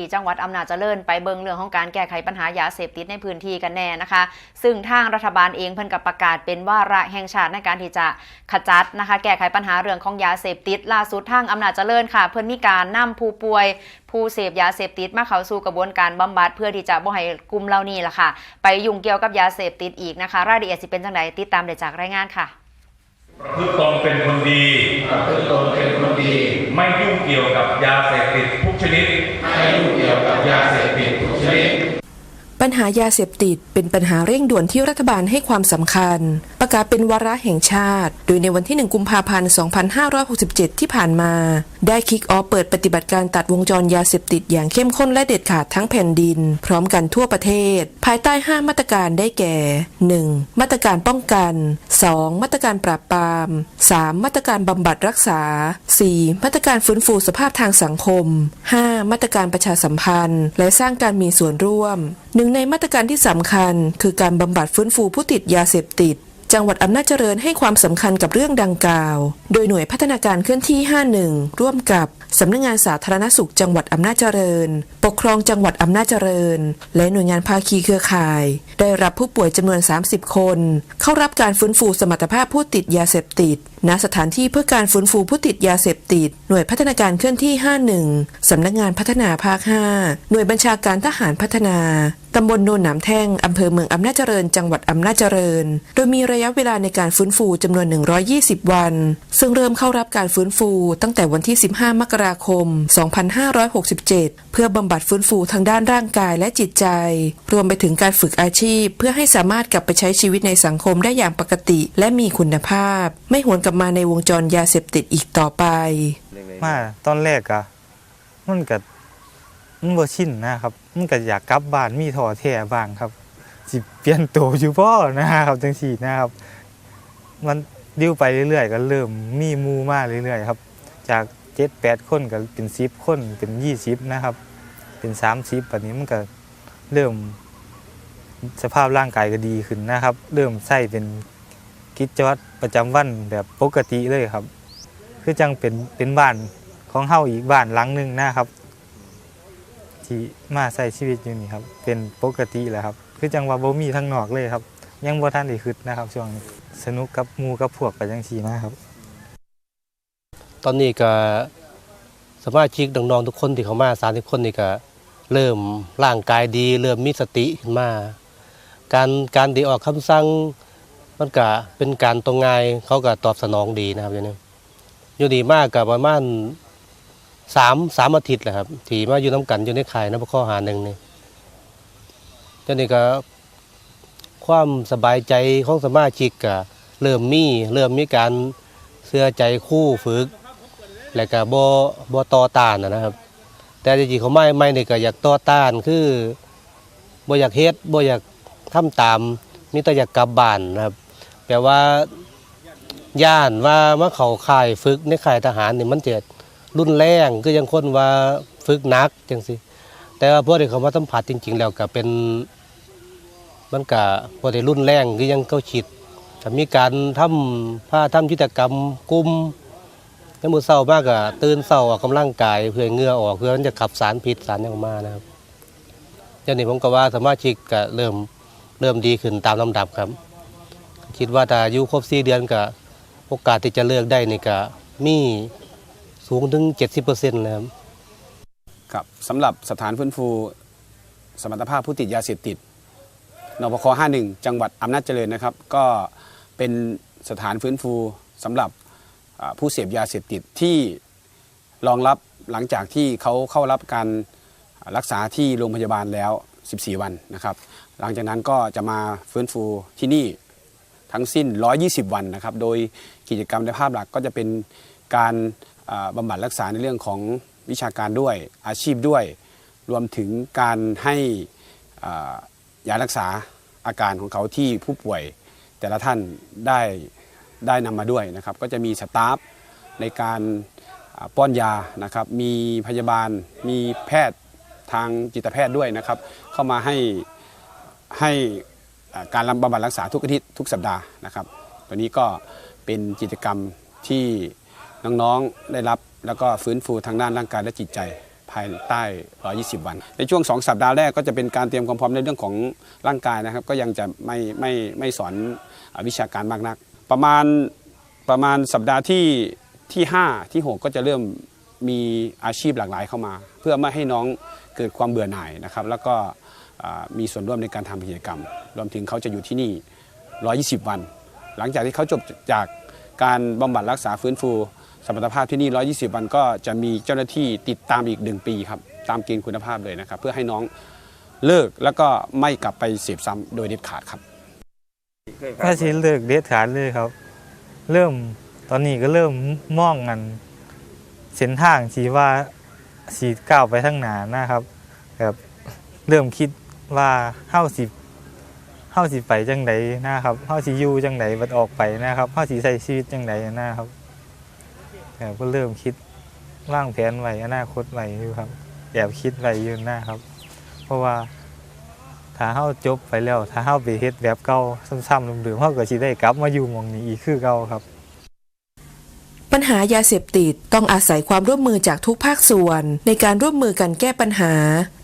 ที่จังหวัดอำนาจเจริญไปเบิงเรื่องของการแก้ไขปัญหายาเสพติดในพื้นที่กันแน่นะคะ ซึ่งทางรัฐบาลเองเพิ่นกับประกาศเป็นวาระแห่งชาติในการที่จะขจัดนะคะ แก้ไขปัญหาเรื่องของยาเสพติดล่าสุดทางอำนาจเจริญค่ะ เพิ่นมีการนำผู้ป่วยผู้เสพยาเสพติดมาเข้าสู่กระบวนการบำบัดเพื่อที่จะบ่ให้กลุ่มเหล่านี้ล่ะค่ะ ไปยุ่งเกี่ยวกับยาเสพติดอีกนะคะ รายละเอียดสิเป็นจังไดติดตามได้จากรายงานค่ะประพฤติตนเป็นคนดีประพฤติตนเป็นคนดี ไม่ยุ่งเกี่ยวกับยาเสพติดทุกชนิด ไม่ยุ่งเกี่ยวกับยาเสพติดทุกชนิด ปัญหายาเสพติดเป็นปัญหาเร่งด่วนที่รัฐบาลให้ความสำคัญ ประกาศเป็นวาระแห่งชาติ โดยในวันที่ 1 กุมภาพันธ์ 2567 ที่ผ่านมาได้คิกออฟเปิดปฏิบัติการตัดวงจรยาเสพติดอย่างเข้มข้นและเด็ดขาดทั้งแผ่นดิน พร้อมกันทั่วประเทศ ภายใต้ 5 มาตรการได้แก่ 1. มาตรการป้องกัน 2. มาตรการปราบปราม 3. มาตรการบำบัดรักษา 4. มาตรการฟื้นฟูสภาพทางสังคม 5. มาตรการประชาสัมพันธ์ และสร้างการมีส่วนร่วม หนึ่งในมาตรการที่สำคัญ คือการบำบัดฟื้นฟูผู้ติดยาเสพติด จังหวัดอำนาจเจริญให้ความสำคัญกับเรื่องดังกล่าว โดยหน่วยพัฒนาการเคลื่อนที่ 51 ร่วมกับสำนักงานสาธารณสุขจังหวัดอำนาจเจริญ ปกครองจังหวัดอำนาจเจริญ และหน่วยงานภาคีเครือข่าย ได้รับผู้ป่วยจำนวน 30 คน เข้ารับการฟื้นฟูสมรรถภาพผู้ติดยาเสพติดณสถานที่เพื่อการฟื้นฟูผู้ติดยาเสพติด หน่วยพัฒนาการเคลื่อนที่ 51 สำนักงานพัฒนาภาค 5 หน่วยบัญชาการทหารพัฒนา ตำบลโนนหนามแท่ง อำเภอเมืองอำนาจเจริญ จังหวัดอำนาจเจริญ โดยมีระยะเวลาในการฟื้นฟูจำนวน 120 วัน ซึ่งเริ่มเข้ารับการฟื้นฟู ตั้งแต่วันที่ 15 มกราคม 2567 เพื่อบำบัดฟื้นฟูทางด้านร่างกายและจิตใจ รวมไปถึงการฝึกอาชีพ เพื่อให้สามารถกลับไปใช้ชีวิตในสังคมได้อย่างปกติ และมีคุณภาพ ไม่หวนกลับมาในวงจรยาเสพติดอีกต่อไป มาตอนแรกอะมันก็ มันบ่ชินนะครับ มันก็อยากกลับบ้านมีท่อแท้บ้างครับสิเปลี่ยนตัวอยู่บ่อนะครับจังซี่นะครับ มันดิ้วไปเรื่อยๆ ก็เริ่มมีมูมากเรื่อยๆครับ จาก7 8คนก็เป็น10คนเป็น20นะครับ เป็น30แบบนี้มันก็เริ่มสภาพร่างกายก็ดีขึ้นนะครับ เริ่มใส่เป็นกิจวัตรประจำวันแบบปกติเลยครับ คือจังเป็นเป็นบ้านของเฮาอีกบ้านหลังหนึ่งนะครับ ที่มาใช้ชีวิตอยู่นี่ครับ เป็นปกติแหละครับ คือจังหว่าบ่มีทั้งนอกเลยครับ ยังบ่ทันได้คิดนะครับ ช่วงนี้สนุกกับหมู่กับพวกไปจังซี่นะครับ ตอนนี้ก็สมาชิกน้องๆทุกคนที่เขามาสามสิบคนนี่ก็เริ่มร่างกายดี เริ่มมีสติขึ้นมา การการดีออกคำสั่งมันก็เป็นการตรงง่ายเขาก็ตอบสนองดีนะครับอย่างนี้อยู่ดีมากกับประมาณ สามสามอาทิตย์แหละครับที่มาอยู่น้ำกันอยู่ในข่ายนับข้อหาหนึ่งนี่เจ้านี่ก็ความสบายใจของสมาชิกก็เริ่มมีเริ่มมีการเสื้อใจคู่ฝึก แล้วก็บ่บ่ต่อต้านนะครับ แต่จริงๆเขาไม่ไม่นี่ก็อยากต่อต้านคือบ่อยากเฮ็ดบ่อยากทำตามมีแต่อยากกลับบ้านนะครับ แปลว่าย่านว่ามาเขาค่ายฝึกในค่ายทหารนี่มันเจะ รุนแรงคือยังคนว่าฝึกหนักจังซี่แต่ว่าพวกที่เขามาสัมผัสจริง ๆ แล้วก็เป็นมันก็บ่ได้รุนแรงคือยังเขาคิดถ้ามีการทำผ้าทำกิจกรรมกลุ่มในมือเศร้ามากอะตื่นเศร้าออกกำลังกายเพื่อเหงื่อออกเพื่อมันจะขับสารพิษสารออกมานะครับย่างนี้ผมก็ว่าสมาชิกก็เริ่มเริ่มดีขึ้นตามลำดับครับ คิดว่าถ้าอายุครบสี่เดือนก็โอกาสที่จะเลิกได้นี่ก็มี สูงถึง 70%เลยครับครับสำหรับสถานฟื้นฟู สมรรถภาพผู้ติดยาเสพติดนปค51 จังหวัดอำนาจเจริญนะครับ ก็เป็นสถานฟื้นฟูสำหรับผู้เสพยาเสพติดที่รองรับหลังจากที่เขาเข้ารับการรักษาที่โรงพยาบาลแล้ว 14 วันนะครับ หลังจากนั้นก็จะมาฟื้นฟูที่นี่ทั้งสิ้น 120 วันนะครับ โดยกิจกรรมในภาพหลักก็จะเป็นการ อ่าบำบัดรักษาในเรื่องของวิชาการด้วยอาชีพด้วย รวมถึงการให้ยารักษาอาการของเขาที่ผู้ป่วย แต่ละท่านได้ได้นำมาด้วยนะครับ ก็จะมีสตาฟในการป้อนยานะครับ มีพยาบาล มีแพทย์ทางจิตแพทย์ด้วยนะครับ เข้ามาให้ให้อ่าการบำบัดรักษาทุกอาทิตย์ทุกสัปดาห์นะครับ ตัวนี้ก็เป็นกิจกรรมที่ น้องๆได้รับแล้วก็ฟื้นฟูทางด้านร่างกายและจิตใจภายใต้ 120 วัน ในช่วง 2 สัปดาห์แรกก็จะเป็นการเตรียมความพร้อมในเรื่องของร่างกายนะครับ ก็ยังจะไม่ไม่ไม่สอนอวิชาการมากนัก ประมาณประมาณสัปดาห์ที่ที่ 5 ที่ 6 ก็จะเริ่มมีอาชีพหลากหลายเข้ามา เพื่อไม่ให้น้องเกิดความเบื่อหน่ายนะครับ แล้วก็มีส่วนร่วมในการทำกิจกรรม รวมถึงเขาจะอยู่ที่นี่ 120 วัน หลังจากที่เขาจบจากการบำบัดรักษาฟื้นฟู สมรรถภาพที่นี่ 120 วันก็จะมีเจ้าหน้าที่ติดตามอีก 1 ปีครับตามเกณฑ์คุณภาพเลยนะครับ เพื่อให้น้องเลิกแล้วก็ไม่กลับไปเสพซ้ำโดยเด็ดขาดครับถ้าสิเลิกเด็ดขาดเลยครับ เริ่มตอนนี้ก็เริ่มมองกันเส้นทางสีว่าสีก้าวไปทางหนานะครับแบบเริ่มคิดว่าเฮาสิเฮาสิไปจังไดนะครับเฮาสิอยู่จังไดบัดออกไปนะครับเฮาสิใช้ชีวิตจังไดนะครับ แบบก็เริ่มคิดร่างแผนไว้อนาคตไว้อยู่ครับ แอบคิดไว้อยู่นะครับ เพราะว่าถ้าเฮาจบไปแล้ว ถ้าเฮาไปเฮ็ดแบบเก่าซ้ำๆเดิมๆเฮาก็สิได้กลับมาอยู่หม่องนี้อีกคือเก่าครับ ปัญหายาเสพติดต้องอาศัยความร่วมมือจากทุกภาคส่วน ในการร่วมมือกันแก้ปัญหา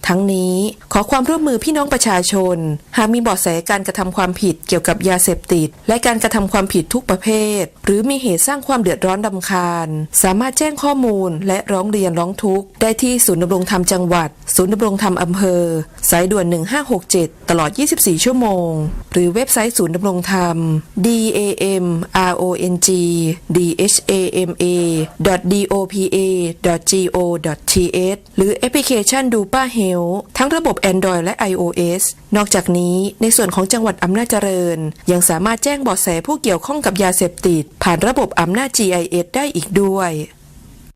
ทั้งนี้ขอความร่วมมือพี่น้องประชาชน หากมีเบาะแสการกระทำความผิดเกี่ยวกับยาเสพติด และการกระทำความผิดทุกประเภท หรือมีเหตุสร้างความเดือดร้อนดำคาญ สามารถแจ้งข้อมูลและร้องเรียนร้องทุกข์ ได้ที่ศูนย์ดำรงธรรมจังหวัด ศูนย์ดำรงธรรมอำเภอ สายด่วน 1567 ตลอด 24 ชั่วโมง หรือเว็บไซต์ศูนย์ดำรงธรรม dam rong dhama dopa go th หรือแอปพลิเคชันดูป้าเฮลทั้งระบบ Android และ iOS นอกจากนี้ในส่วนของจังหวัดอำนาจเจริญ ยังสามารถแจ้งเบาะแสผู้เกี่ยวข้องกับยาเสพติด ผ่านระบบอำนาจ GIS ได้อีกด้วย